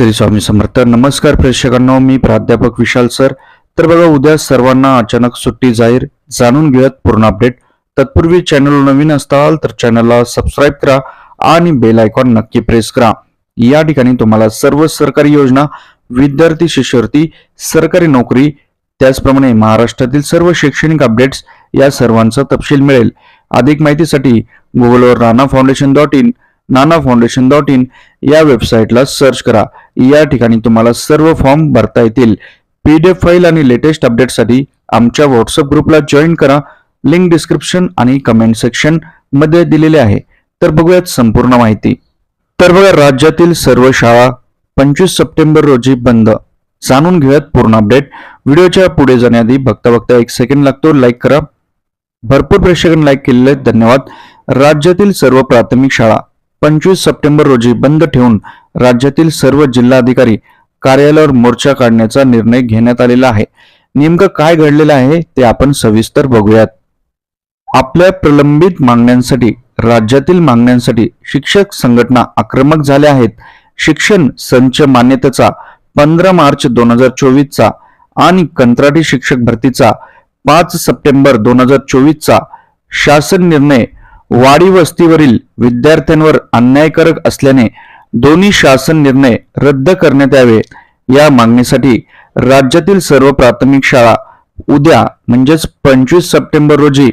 श्री स्वामी समर्थ. नमस्कार प्रेक्षकांनो मी प्राध्यापक विशाल सर. तर बघा उद्या सर्वांना अचानक सुट्टी जाहीर. जाणून घेऊयात पूर्ण अपडेट. तत्पूर्वी चॅनल नवीन असताल तर चॅनलला सबस्क्राईब करा आणि बेल आयकॉन नक्की प्रेस करा. या ठिकाणी तुम्हाला सर्व सरकारी योजना विद्यार्थी शिष्यवृत्ती सरकारी नोकरी त्याचप्रमाणे महाराष्ट्रातील सर्व शैक्षणिक अपडेट्स या सर्वांचा तपशील मिळेल. अधिक माहितीसाठी गुगलवर Rana foundation dot in Nana foundation dot in या वेबसाईटला सर्च करा. या ठिकाणी तुम्हाला सर्व फॉर्म भरता येतील. पीडीएफ फाईल आणि लेटेस्ट अपडेटसाठी आमच्या व्हॉट्सअप ग्रुपला जॉईन करा. लिंक डिस्क्रिप्शन आणि कमेंट सेक्शनमध्ये दिलेले आहे. तर बघूयात संपूर्ण माहिती. तर बघा राज्यातील सर्व शाळा पंचवीस सप्टेंबर रोजी बंद. जाणून घेऊयात पूर्ण अपडेट. व्हिडिओच्या पुढे जाण्याआधी बघता बघता एक सेकंड लागतो. लाईक करा. भरपूर प्रेक्षकांनी लाईक केलेले आहेत. धन्यवाद. राज्यातील सर्व प्राथमिक शाळा पंचवीस सप्टेंबर रोजी बंद ठेवून राज्यातील सर्व जिल्हाधिकारी कार्यालयावर मोर्चा काढण्याचा निर्णय घेण्यात आलेला आहे. नेमकं काय घडलेलं आहे ते आपण सविस्तर बघूयात. आपल्या प्रलंबित मागण्यांसाठी राज्यातील मागण्यांसाठी शिक्षक संघटना आक्रमक झाल्या आहेत. शिक्षण संच मान्यतेचा पंधरा मार्च दोन हजार चोवीसचा आणि कंत्राटी शिक्षक भरतीचा पाच सप्टेंबर दोन हजार चोवीसचा शासन निर्णय वाडी वस्तीवरील विद्यार्थ्यांवर अन्यायकारक असल्याने दोन्ही शासन निर्णय रद्द करण्यात यावे. या मागणीसाठी राज्यातील सर्व प्राथमिक शाळा उद्या म्हणजेच पंचवीस सप्टेंबर रोजी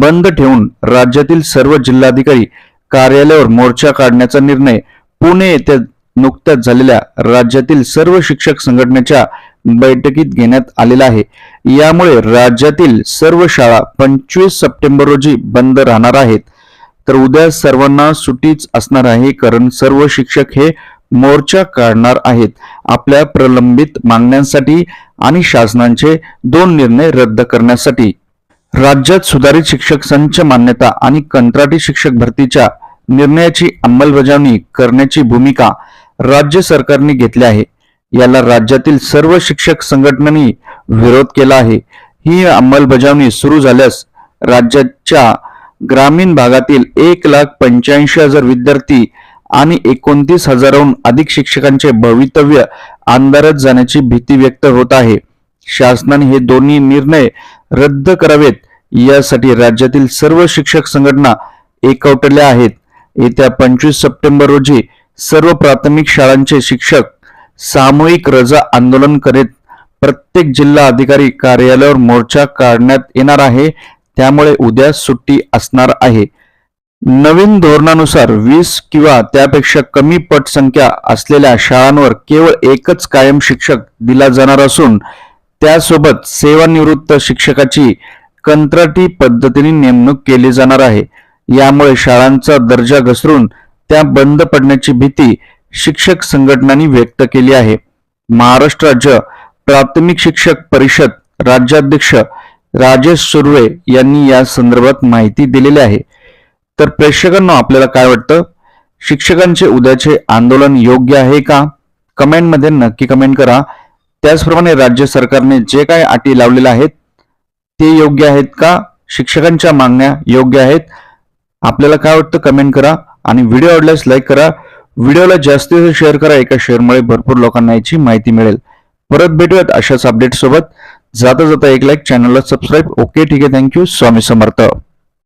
बंद ठेवून राज्यातील सर्व जिल्हाधिकारी कार्यालयावर मोर्चा काढण्याचा निर्णय पुणे येथे नुकत्याच झालेल्या राज्यातील सर्व शिक्षक संघटनेच्या बैठकीत घेण्यात आलेला आहे. यामुळे राज्यातील सर्व शाळा पंचवीस सप्टेंबर रोजी बंद राहणार आहेत. तर उद्या सर्वांना सुट्टीच असणार आहे कारण सर्व शिक्षक हे मोर्चा काढणार आहेत. आपल्या प्रलंबित मागण्यांसाठी आणि शासनाचे दोन निर्णय रद्द करण्यासाठी. राज्यात सुधारित शिक्षक संच मान्यता आणि कंत्राटी शिक्षक भरतीच्या निर्णयाची अंमलबजावणी करण्याची भूमिका राज्य सरकारने घेतली आहे. याला राज्यातील सर्व शिक्षक संघटनांनी विरोध केला आहे. ही अंमलबजावणी सुरू झाल्यास राज्याच्या ग्रामीण भागातील एक लाख पंच्याऐंशी हजार विद्यार्थी आणि एकोणतीस हजाराहून अधिक शिक्षकांचे भवितव्य अंधारात जाण्याची भीती व्यक्त होत आहे. शासनाने हे दोन्ही निर्णय रद्द करावेत यासाठी राज्यातील सर्व शिक्षक संघटना एकवटल्या आहेत. येत्या पंचवीस सप्टेंबर रोजी सर्व प्राथमिक शाळांचे शिक्षक सामूहिक रजा आंदोलन करीत प्रत्येक जिल्हा अधिकारी कार्यालयावर मोर्चा काढण्यात येणार आहे. त्यामुळे उद्या सुट्टी असणार आहे. नवीन धोरणानुसार वीस किंवा त्यापेक्षा कमी पटसंख्या असलेल्या शाळांवर केवळ एकच कायम शिक्षक दिला जाणार असून त्यासोबत सेवानिवृत्त शिक्षकाची कंत्राटी पद्धतीने नेमणूक केली जाणार आहे. यामुळे शाळांचा दर्जा घसरून त्या बंद पडण्याची भीती शिक्षक संघटनांनी व्यक्त केली आहे. महाराष्ट्र राज्य प्राथमिक शिक्षक परिषद राज्याध्यक्ष राजेश सुर्वे यांनी या संदर्भात माहिती दिलेली आहे. तर प्रेक्षकांना आपल्याला काय वाटतं? शिक्षकांचे उद्याचे आंदोलन योग्य आहे का? कमेंटमध्ये नक्की कमेंट करा. त्याचप्रमाणे राज्य सरकारने जे काय अटी लावलेल्या आहेत ते योग्य आहेत का? शिक्षकांच्या मागण्या योग्य आहेत? आपल्याला काय वाटतं? कमेंट करा आणि व्हिडिओ आवडल्यास लाईक करा. व्हिडिओला जास्तीत जास्त शेअर करा. एका शेअरमुळे भरपूर लोकांना याची माहिती मिळेल. परत भेटूयात अशाच अपडेट सोबत. जाता जाता एक लाईक चॅनलला सबस्क्राईब ओके ठीक आहे थँक्यू स्वामी समर्थ.